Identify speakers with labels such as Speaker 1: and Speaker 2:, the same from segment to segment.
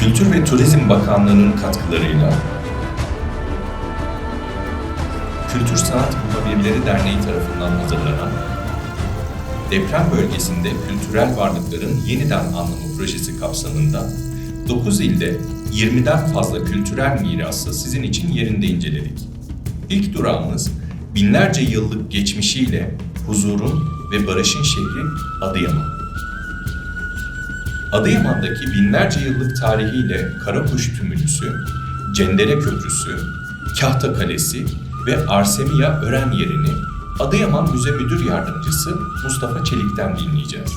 Speaker 1: Kültür ve Turizm Bakanlığı'nın katkılarıyla Kültür Sanat Muhabirleri Derneği tarafından hazırlanan deprem bölgesinde kültürel varlıkların yeniden anlamı projesi kapsamında 9 ilde 20'den fazla kültürel mirası sizin için yerinde inceledik. İlk durağımız binlerce yıllık geçmişiyle huzurun ve barışın şehri Adıyaman. Adıyaman'daki binlerce yıllık tarihiyle Karakuş Tümülüsü, Cendere Köprüsü, Kahta Kalesi ve Arsemiya Ören yerini Adıyaman Müze Müdür Yardımcısı Mustafa Çelik'ten dinleyeceğiz.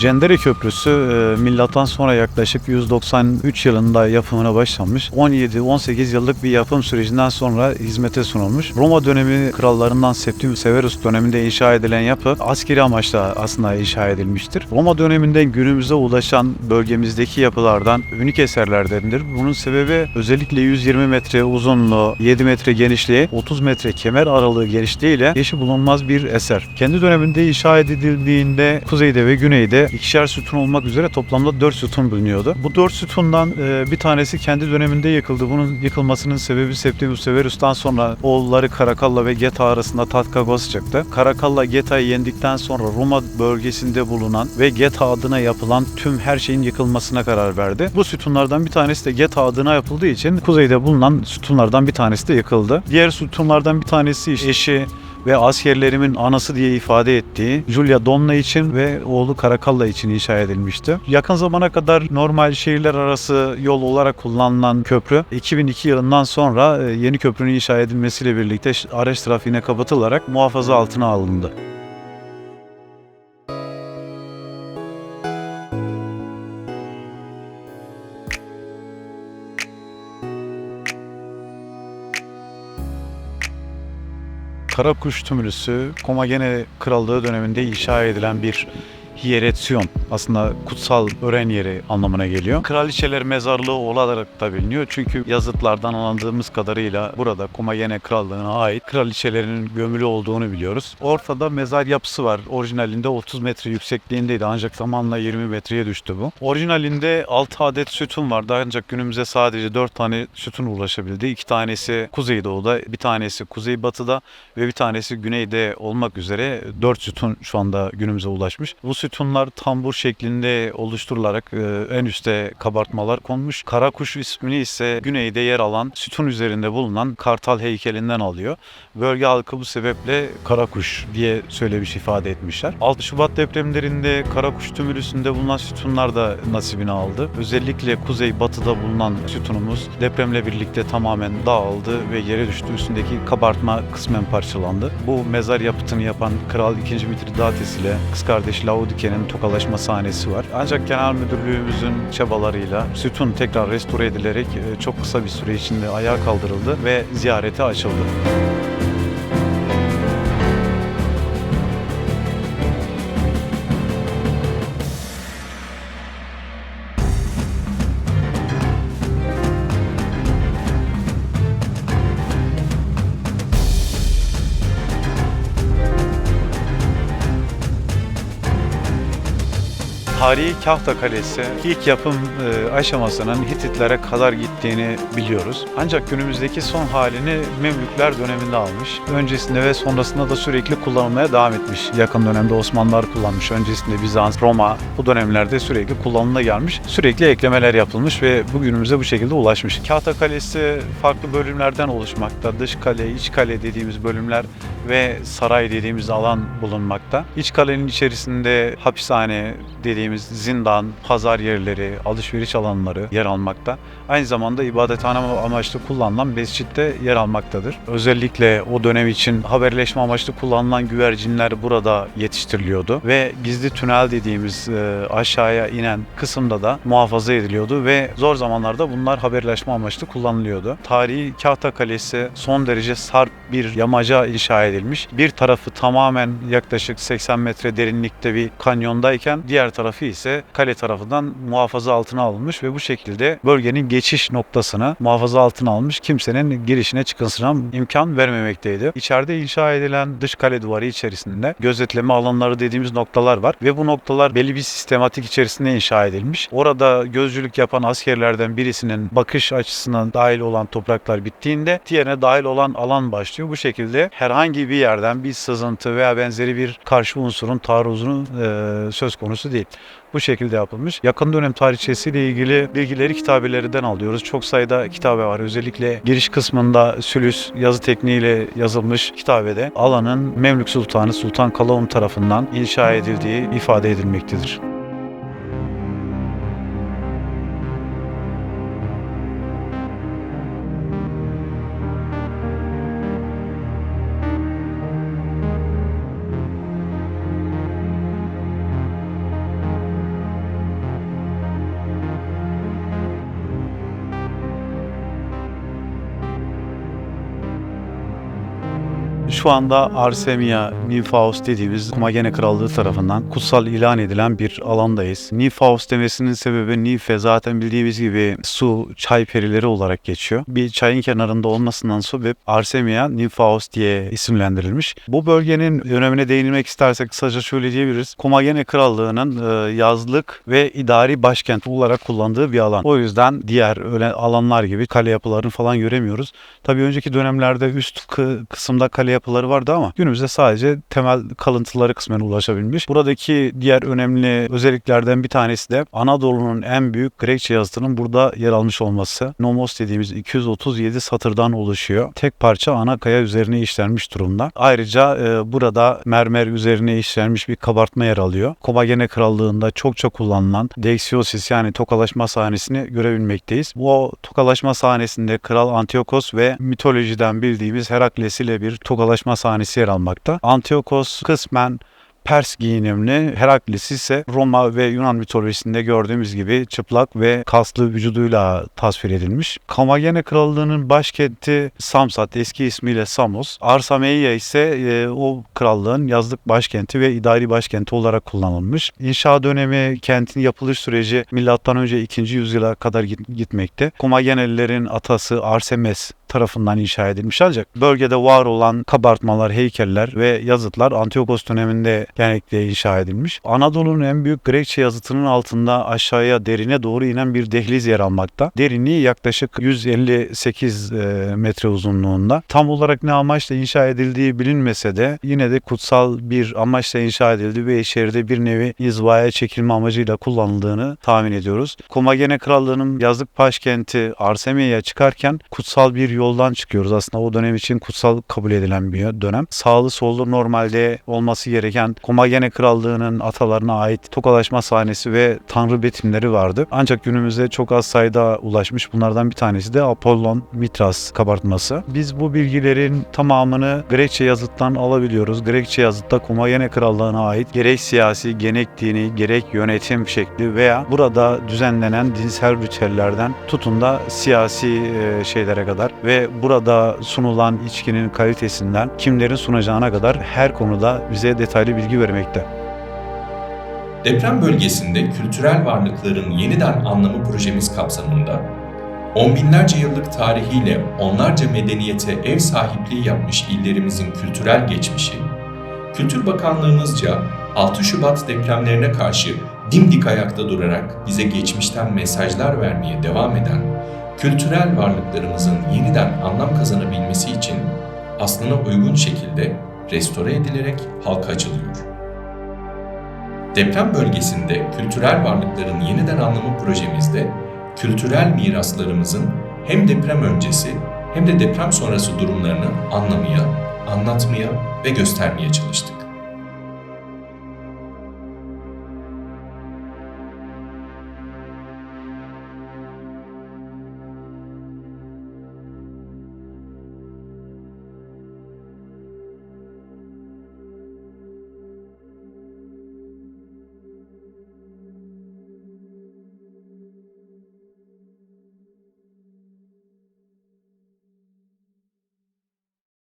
Speaker 2: Cendere Köprüsü e, milattan sonra yaklaşık 193 yılında yapımına başlanmış. 17-18 yıllık bir yapım sürecinden sonra hizmete sunulmuş. Roma dönemi krallarından Septimius Severus döneminde inşa edilen yapı askeri amaçla aslında inşa edilmiştir. Roma döneminden günümüze ulaşan bölgemizdeki yapılardan unik eserlerdendir. Bunun sebebi özellikle 120 metre uzunluğu, 7 metre genişliği, 30 metre kemer aralığı genişliğiyle eşi bulunmaz bir eser. Kendi döneminde inşa edildiğinde kuzeyde ve güneyde ikişer sütun olmak üzere toplamda 4 sütun bulunuyordu. Bu 4 sütundan e, bir tanesi kendi döneminde yıkıldı. Bunun yıkılmasının sebebi Septimius Severus'tan sonra oğulları Karakalla ve Geta arasında tat kavgası çıktı. Karakalla Geta'yı yendikten sonra Roma bölgesinde bulunan ve Geta adına yapılan tüm her şeyin yıkılmasına karar verdi. Bu sütunlardan bir tanesi de Geta adına yapıldığı için kuzeyde bulunan sütunlardan bir tanesi de yıkıldı. Diğer sütunlardan bir tanesi işte eşi ve askerlerimin anası diye ifade ettiği Julia Domna için ve oğlu Karakalla için inşa edilmişti. Yakın zamana kadar normal şehirler arası yol olarak kullanılan köprü 2002 yılından sonra e, yeni köprünün inşa edilmesiyle birlikte araç trafiğine kapatılarak muhafaza altına alındı. Karakuş Tümülüsü Komagene Krallığı döneminde inşa edilen bir hieretsion aslında kutsal ören yeri anlamına geliyor. Kraliçeler mezarlığı olarak da biliniyor. Çünkü yazıtlardan anladığımız kadarıyla burada Komagene Krallığı'na ait kraliçelerin gömülü olduğunu biliyoruz. Ortada mezar yapısı var. Orijinalinde 30 metre yüksekliğindeydi ancak zamanla 20 metreye düştü bu. Orijinalinde 6 adet sütun vardı ancak günümüze sadece 4 tane sütun ulaşabildi. 2 tanesi kuzeydoğuda, bir tanesi kuzeybatıda ve bir tanesi güneyde olmak üzere 4 sütun şu anda günümüze ulaşmış. Bu sütunlar tambur şeklinde oluşturularak e, en üste kabartmalar konmuş. Karakuş ismini ise güneyde yer alan sütun üzerinde bulunan kartal heykelinden alıyor. Bölge halkı bu sebeple Karakuş diye söylemiş ifade etmişler. 6 Şubat depremlerinde Karakuş tümülüsünde bulunan sütunlar da nasibini aldı. Özellikle kuzey batıda bulunan sütunumuz depremle birlikte tamamen dağıldı ve yere düştü. Üstündeki kabartma kısmen parçalandı. Bu mezar yapıtını yapan Kral 2. Mitridates ile kız kardeşi Laodike'nin tokalaşma sahnesi var. Ancak genel müdürlüğümüzün çabalarıyla sütun tekrar restore edilerek e, çok kısa bir süre içinde ayağa kaldırıldı ve ziyarete açıldı. Tarihi Kahta Kalesi ilk yapım e, aşamasının Hititlere kadar gittiğini biliyoruz. Ancak günümüzdeki son halini Memlükler döneminde almış. Öncesinde ve sonrasında da sürekli kullanılmaya devam etmiş. Yakın dönemde Osmanlılar kullanmış. Öncesinde Bizans, Roma bu dönemlerde sürekli kullanıma gelmiş. Sürekli eklemeler yapılmış ve bugünümüze bu şekilde ulaşmış. Kahta Kalesi farklı bölümlerden oluşmakta. Dış kale, iç kale dediğimiz bölümler ve saray dediğimiz alan bulunmakta. İç kalenin içerisinde hapishane dediğimiz zindan, pazar yerleri, alışveriş alanları yer almakta. Aynı zamanda ibadethane amaçlı kullanılan mescitte yer almaktadır. Özellikle o dönem için haberleşme amaçlı kullanılan güvercinler burada yetiştiriliyordu ve gizli tünel dediğimiz e, aşağıya inen kısımda da muhafaza ediliyordu ve zor zamanlarda bunlar haberleşme amaçlı kullanılıyordu. Tarihi Kahta Kalesi son derece sarp bir yamaca inşa edilmiş. Bir tarafı tamamen yaklaşık 80 metre derinlikte bir kanyondayken diğer tarafı tarafı ise kale tarafından muhafaza altına alınmış ve bu şekilde bölgenin geçiş noktasına muhafaza altına almış kimsenin girişine çıkmasına imkan vermemekteydi. İçeride inşa edilen dış kale duvarı içerisinde gözetleme alanları dediğimiz noktalar var ve bu noktalar belli bir sistematik içerisinde inşa edilmiş. Orada gözcülük yapan askerlerden birisinin bakış açısından dahil olan topraklar bittiğinde diğerine dahil olan alan başlıyor. Bu şekilde herhangi bir yerden bir sızıntı veya benzeri bir karşı unsurun taarruzunu e, söz konusu değil. Bu şekilde yapılmış. Yakın dönem tarihçesiyle ilgili bilgileri kitabelerden alıyoruz. Çok sayıda kitabe var. Özellikle giriş kısmında sülüs yazı tekniğiyle yazılmış kitabede alanın Memlük Sultanı Sultan Kalaun tarafından inşa edildiği ifade edilmektedir. Şu anda Arsemia Nilfaos dediğimiz Komagene Krallığı tarafından kutsal ilan edilen bir alandayız. Nilfaos demesinin sebebi Nilfe zaten bildiğimiz gibi su, çay perileri olarak geçiyor. Bir çayın kenarında olmasından sebep Arsemia Nilfaos diye isimlendirilmiş. Bu bölgenin önemine değinmek istersek kısaca şöyle diyebiliriz. Komagene Krallığı'nın e, yazlık ve idari başkent olarak kullandığı bir alan. O yüzden diğer öyle alanlar gibi kale yapılarını falan göremiyoruz. Tabii önceki dönemlerde üst kı- kısımda kale yapıları vardı ama günümüzde sadece temel kalıntıları kısmen ulaşabilmiş. Buradaki diğer önemli özelliklerden bir tanesi de Anadolu'nun en büyük Grekçe yazıtının burada yer almış olması. Nomos dediğimiz 237 satırdan oluşuyor. Tek parça ana kaya üzerine işlenmiş durumda. Ayrıca e, burada mermer üzerine işlenmiş bir kabartma yer alıyor. Komagene Krallığı'nda çokça kullanılan Dexiosis yani tokalaşma sahnesini görebilmekteyiz. Bu tokalaşma sahnesinde Kral Antiochos ve mitolojiden bildiğimiz Herakles ile bir tokalaşma sahnesi yer almakta. Antiochos kısmen Pers giyinimli, Herakles ise Roma ve Yunan mitolojisinde gördüğümüz gibi çıplak ve kaslı vücuduyla tasvir edilmiş. Komagene Krallığı'nın başkenti Samsat, eski ismiyle Samos. Arsameia ise e, o krallığın yazlık başkenti ve idari başkenti olarak kullanılmış. İnşa dönemi, kentin yapılış süreci M.Ö. 2. yüzyıla kadar git- gitmekte. Komagenelilerin atası Arsemes tarafından inşa edilmiş ancak bölgede var olan kabartmalar, heykeller ve yazıtlar Antiochos döneminde genellikle inşa edilmiş. Anadolu'nun en büyük Grekçe yazıtının altında aşağıya derine doğru inen bir dehliz yer almakta. Derinliği yaklaşık 158 e, metre uzunluğunda. Tam olarak ne amaçla inşa edildiği bilinmese de yine de kutsal bir amaçla inşa edildi ve içeride bir nevi izvaya çekilme amacıyla kullanıldığını tahmin ediyoruz. Komagene Krallığı'nın yazlık başkenti Arsemia'ya çıkarken kutsal bir yoldan çıkıyoruz. Aslında o dönem için kutsal kabul edilen bir dönem. Sağlı sollu normalde olması gereken Komagene Krallığı'nın atalarına ait tokalaşma sahnesi ve tanrı betimleri vardı. Ancak günümüzde çok az sayıda ulaşmış. Bunlardan bir tanesi de Apollon Mitras kabartması. Biz bu bilgilerin tamamını Grekçe yazıttan alabiliyoruz. Grekçe yazıtta Komagene Krallığı'na ait gerek siyasi, gerek dini, gerek yönetim şekli veya burada düzenlenen dinsel ritüellerden tutun da siyasi e, şeylere kadar ve burada sunulan içkinin kalitesinden kimlerin sunacağına kadar her konuda bize detaylı bilgi vermekte.
Speaker 1: Deprem bölgesinde kültürel varlıkların yeniden anlamı projemiz kapsamında on binlerce yıllık tarihiyle onlarca medeniyete ev sahipliği yapmış illerimizin kültürel geçmişi, Kültür Bakanlığımızca 6 Şubat depremlerine karşı dimdik ayakta durarak bize geçmişten mesajlar vermeye devam eden kültürel varlıklarımızın yeniden anlam kazanabilmesi için aslına uygun şekilde restore edilerek halka açılıyor. Deprem bölgesinde kültürel varlıkların yeniden anlamı projemizde kültürel miraslarımızın hem deprem öncesi hem de deprem sonrası durumlarını anlamaya, anlatmaya ve göstermeye çalıştık.